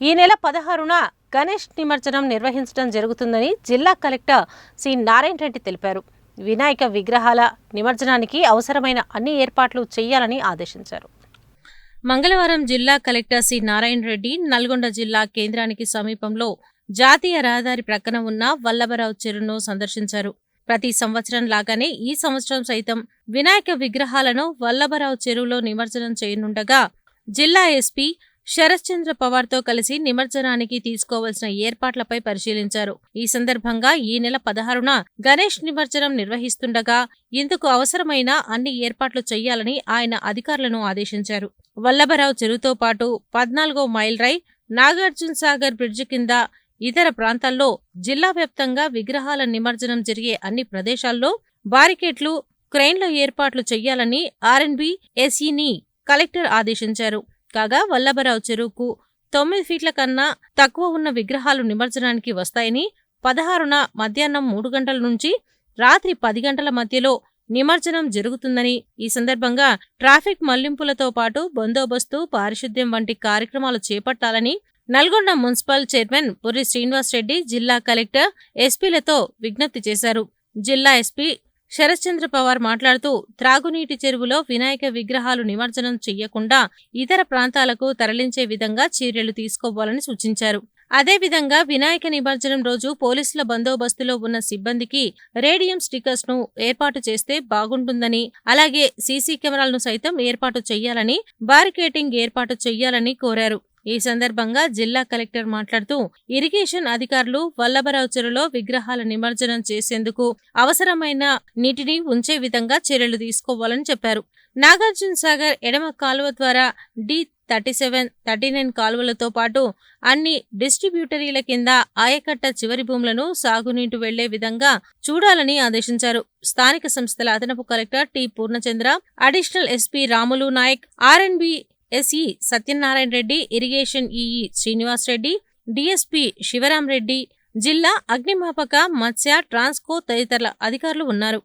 ఈ నెల పదహారున గణేష్ నిమజ్జనం నిర్వహించడం జరుగుతుందని జిల్లా కలెక్టర్ సి నారాయణ రెడ్డి తెలిపారు. వినాయక విగ్రహాల నిమజ్జనానికి అవసరమైన అన్ని ఏర్పాట్లు చేయాలని ఆదేశించారు. మంగళవారం జిల్లా కలెక్టర్ సి నారాయణ రెడ్డి నల్గొండ జిల్లా కేంద్రానికి సమీపంలో జాతీయ రహదారి ప్రక్కన ఉన్న వల్లభరావు చెరువును సందర్శించారు. ప్రతి సంవత్సరం లాగానే ఈ సంవత్సరం సైతం వినాయక విగ్రహాలను వల్లభరావు చెరువులో నిమజ్జనం చేయనుండగా జిల్లా ఎస్పీ శరశ్చంద్ర పవార్తో కలిసి నిమజ్జనానికి తీసుకోవాల్సిన ఏర్పాట్లపై పరిశీలించారు. ఈ సందర్భంగా ఈ నెల పదహారున గణేష్ నిమజ్జనం నిర్వహిస్తుండగా ఇందుకు అవసరమైన అన్ని ఏర్పాట్లు చేయాలని ఆయన అధికారులను ఆదేశించారు. వల్లభరావు చెరువుతో పాటు పద్నాలుగో మైల్ రై నాగార్జున సాగర్ బ్రిడ్జి కింద ఇతర ప్రాంతాల్లో జిల్లా వ్యాప్తంగా విగ్రహాల నిమజ్జనం జరిగే అన్ని ప్రదేశాల్లో బారికేట్లు క్రెయిన్ల ఏర్పాట్లు చేయాలని ఆర్ఎన్బి ఎస్ఈని కలెక్టర్ ఆదేశించారు. కాగా వల్లభరావు చెరువుకు తొమ్మిది ఫీట్ల కన్నా తక్కువ ఉన్న విగ్రహాలు నిమజ్జనానికి వస్తాయని పదహారున మధ్యాహ్నం మూడు గంటల నుంచి రాత్రి పది గంటల మధ్యలో నిమజ్జనం జరుగుతుందని ఈ సందర్భంగా ట్రాఫిక్ మళ్ళింపులతో పాటు బందోబస్తు పారిశుద్ధ్యం వంటి కార్యక్రమాలు చేపట్టాలని నల్గొండ మున్సిపల్ చైర్మన్ బుర్రి శ్రీనివాస్ రెడ్డి జిల్లా కలెక్టర్ ఎస్పీలతో విజ్ఞప్తి చేశారు. జిల్లా ఎస్పీ శరశ్చంద్ర పవార్ మాట్లాడుతూ త్రాగునీటి చెరువులో వినాయక విగ్రహాలు నిమజ్జనం చెయ్యకుండా ఇతర ప్రాంతాలకు తరలించే విధంగా చర్యలు తీసుకోవాలని సూచించారు. అదేవిధంగా వినాయక నిమజ్జనం రోజు పోలీసుల బందోబస్తులో ఉన్న సిబ్బందికి రేడియం స్టిక్కర్స్ను ఏర్పాటు చేస్తే బాగుంటుందని అలాగే సీసీ కెమెరాలను సైతం ఏర్పాటు చేయాలని బారికేటింగ్ ఏర్పాటు చేయాలని కోరారు. ఈ సందర్భంగా జిల్లా కలెక్టర్ మాట్లాడుతూ ఇరిగేషన్ అధికారులు వల్లభరావు చెరువులో విగ్రహాల నిమజ్జనం చేసేందుకు అవసరమైన నీటిని ఉంచే విధంగా చర్యలు తీసుకోవాలని చెప్పారు. నాగార్జున సాగర్ ఎడమ కాలువ ద్వారా D thirty seven thirty nine కాలువలతో పాటు అన్ని డిస్ట్రిబ్యూటరీల కింద ఆయకట్ట చివరి భూములను సాగునీటి వెళ్ళే విధంగా చూడాలని ఆదేశించారు. స్థానిక సంస్థల అదనపు collector T Purnachandra additional SP Ramulu Nayak RNB SE Satyanarayana Reddy irrigation EE Srinivas Reddy DSP Shivaram Reddy జిల్లా అగ్నిమాపక మత్స్య ట్రాన్స్కో తదితరుల అధికారులు ఉన్నారు.